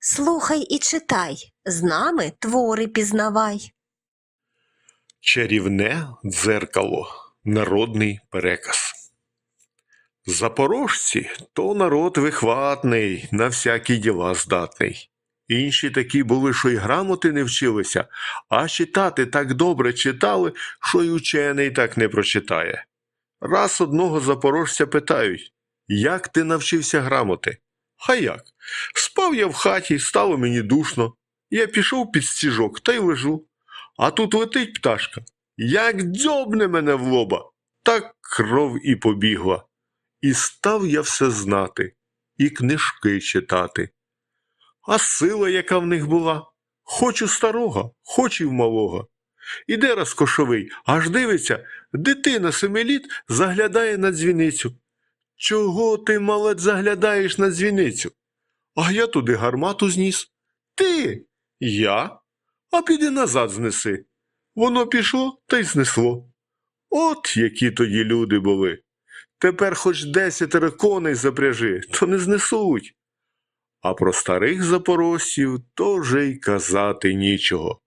Слухай і читай, з нами твори пізнавай. Чарівне дзеркало. Народний переказ. Запорожці то народ вихватний, на всякі діла здатний. Інші такі були, що й грамоти не вчилися, а читати так добре читали, що й учений так не прочитає. Раз одного запорожця питають, як ти навчився грамоти? А як? Спав я в хаті, стало мені душно. Я пішов під стіжок та й лежу. А тут летить пташка. Як дзьобне мене в лоба, так кров і побігла. І став я все знати, і книжки читати. А сила, яка в них була, хоч у старого, хоч і в малого. Іде розкошовий, аж дивиться, дитина семи літ заглядає на дзвіницю. Чого ти, малець, заглядаєш на дзвіницю? А я туди гармату зніс. Ти? Я? А піди назад знеси. Воно пішло та й знесло. От які тоді люди були. Тепер хоч десятеро коней запряжи, то не знесуть. А про старих запорожців то вже й казати нічого.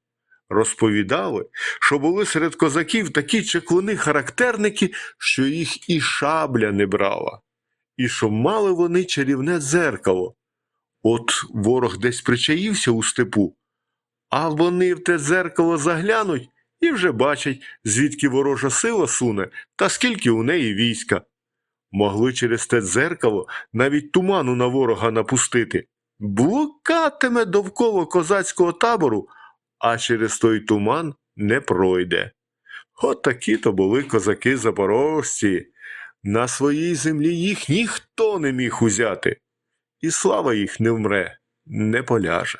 Розповідали, що були серед козаків такі чеклуни-характерники, що їх і шабля не брала, і що мали вони чарівне дзеркало. От ворог десь причаївся у степу, а вони в те дзеркало заглянуть і вже бачать, звідки ворожа сила суне та скільки у неї війська. Могли через те дзеркало навіть туману на ворога напустити. Блукатиме довкола козацького табору, а через той туман не пройде. От такі то були козаки запорожці. На своїй землі їх ніхто не міг узяти, і слава їх не вмре, не поляже.